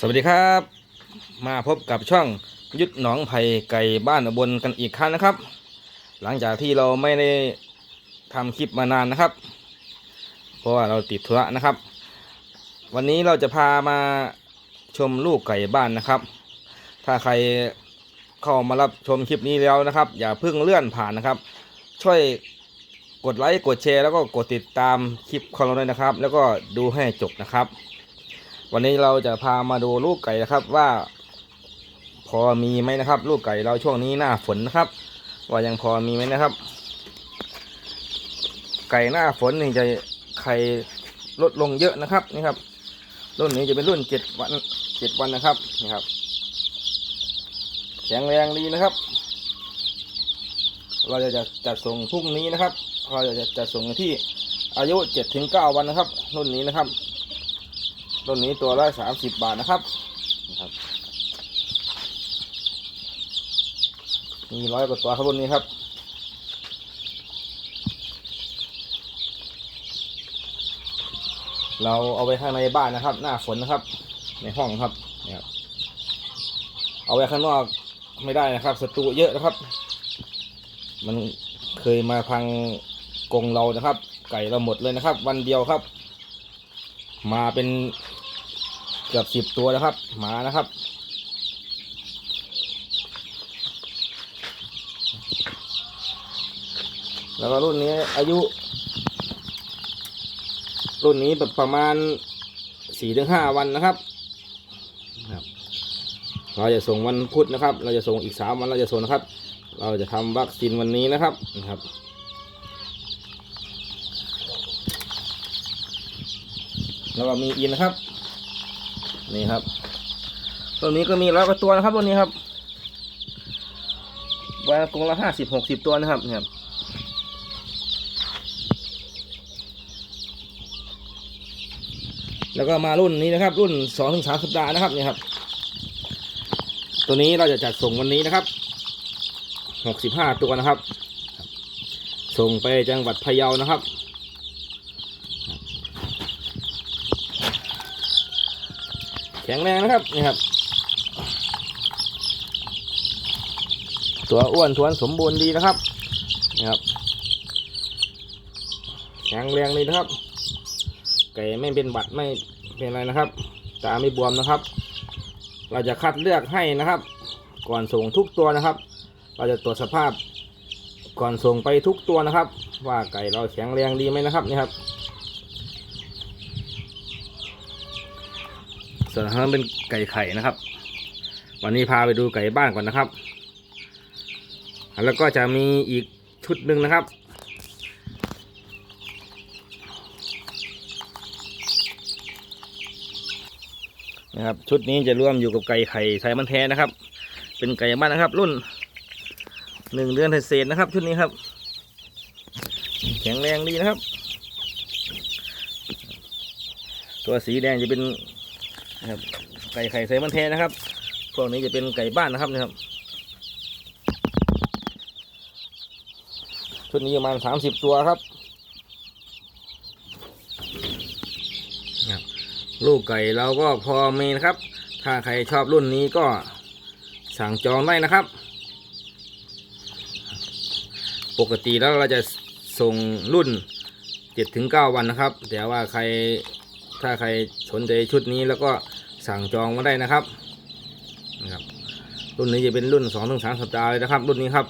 สวัสดีครับ มาพบกับช่องยุดหนองไผ่ไก่บ้านอบลกันอีกครั้งนะครับ หลังจากที่เราไม่ได้ทำคลิปมานานนะครับ เพราะว่าเราติดธุระนะครับ วันนี้เราจะพามาชมลูกไก่บ้านนะครับ ถ้าใครเข้ามารับชมคลิปนี้แล้วนะครับ อย่าเพิ่งเลื่อนผ่านนะครับ ช่วยกดไลค์กดแชร์แล้วก็กดติดตามคลิปของเราด้วยนะครับ แล้วก็ดูให้จบนะครับ วันนี้เราจะพามาดูลูกไก่นะครับว่า พอมีไหมนะครับ ลูกไก่เราช่วงนี้หน้าฝนนะครับ ว่ายังพอมีไหมนะครับ ไก่หน้าฝนนี่จะไข่ลดลงเยอะนะครับนี่ครับ รุ่นนี้จะเป็นรุ่นเจ็ดวันเจ็ดวันนะครับนี่ครับแข็งแรงดีนะครับ เราจะจะจัดส่งพรุ่งนี้นะครับ เราจะจัดส่งที่อายุเจ็ดถึงเก้าวันนะครับ รุ่นนี้นะครับ ต้นนี้ตัวละสามสิบบาทนะครับนะครับ มีร้อยกว่าตัวครับรุ่นนี้ครับเราเอาไว้ข้างในบ้านนะครับ หน้าฝนนะครับ ในห้องครับนี่ครับเอาไว้ข้างนอกไม่ได้นะครับศัตรูเยอะนะครับ มันเคยมาพังกรงเรานะครับ ไก่เราหมดเลยนะครับ วันเดียวครับ มาเป็นเกือบสิบตัวแล้วครับหมานะครับ แล้วก็รุ่นนี้อายุ รุ่นนี้แบบประมาณสี่ถึงห้าวันนะครับครับ เราจะส่งวันพุธนะครับ เราจะส่งอีกสามวันเราจะส่งนะครับ เราจะทำวัคซีนวันนี้นะครับนะครับ แล้วก็มีอินนะครับ นี่ครับตัวนี้ก็มีร้อยกว่าตัวนะครับตัวนี้ครับวันกรงละห้าสิบหกสิบตัวนะครับเนี่ยครับแล้วก็มารุ่นนี้นะครับ รุ่นสองถึงสามสัปดาห์นะครับนี่ครับ ตัวนี้เราจะจัดส่งวันนี้นะครับหกสิบห้าตัวนะครับ ส่งไปจังหวัดพะเยานะครับ ข็งแรงนะครับนี่ครับ ตัวอ้วนทวนสมบูรณ์ดีนะครับนี่ครับ แข็งแรงเลยนะครับ ไก่ไม่เป็นบัดไม่เป็นอะไรนะครับ ตาไม่บวมนะครับ เราจะคัดเลือกให้นะครับ ก่อนส่งทุกตัวนะครับ เราจะตรวจสภาพก่อนส่งไปทุกตัวนะครับ ว่าไก่เราแข็งแรงดีไหมนะครับนี่ครับ ส่วนทางเป็นไก่ไข่นะครับ วันนี้พาไปดูไก่บ้านก่อนนะครับ แล้วก็จะมีอีกชุดหนึ่งนะครับ นะครับ ชุดนี้จะร่วมอยู่กับไก่ไข่ไทยมันแท้นะครับ เป็นไก่บ้านนะครับ รุ่นหนึ่งเดือนเศษนะครับ ชุดนี้ครับ แข็งแรงดีนะครับ ตัวสีแดงจะเป็น นะครับไก่ไข่ไซมันแท้นะครับพวกนี้จะเป็นไก่บ้านนะครับนะครับชุดนี้ประมาณสามสิบตัวครับนะครับลูกไก่เราก็พอมีนะครับ ถ้าใครชอบรุ่นนี้ก็สั่งจองได้นะครับ ปกติแล้วเราจะส่งรุ่น7-9 วันนะครับ แต่ว่าใคร ถ้าใครสนใจชุดนี้แล้วก็สั่งจองมาได้นะครับนะครับ รุ่นนี้จะเป็นรุ่น2-3สัปดาห์เลยนะครับ รุ่นนี้ครับ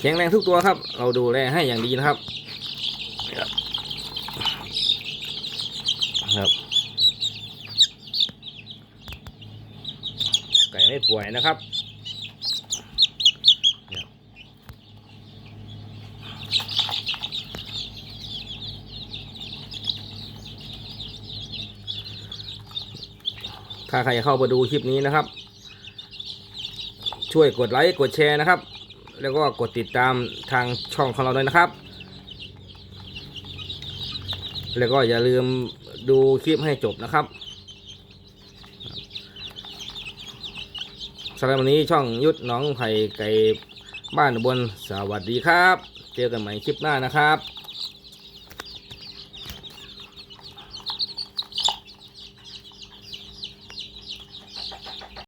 แข็งแรงทุกตัวครับ เราดูแลให้อย่างดีนะครับครับครับไก่ไม่ป่วยนะครับ ถ้าใครเข้ามาดูคลิปนี้นะครับ ช่วยกดไลค์กดแชร์นะครับ แล้วก็กดติดตามทางช่องของเราด้วยนะครับ แล้วก็อย่าลืมดูคลิปให้จบนะครับสำหรับวันนี้ช่องยุทธน้องไผ่ไก่บ้านบนสวัสดีครับ เจอกันใหม่คลิปหน้านะครับ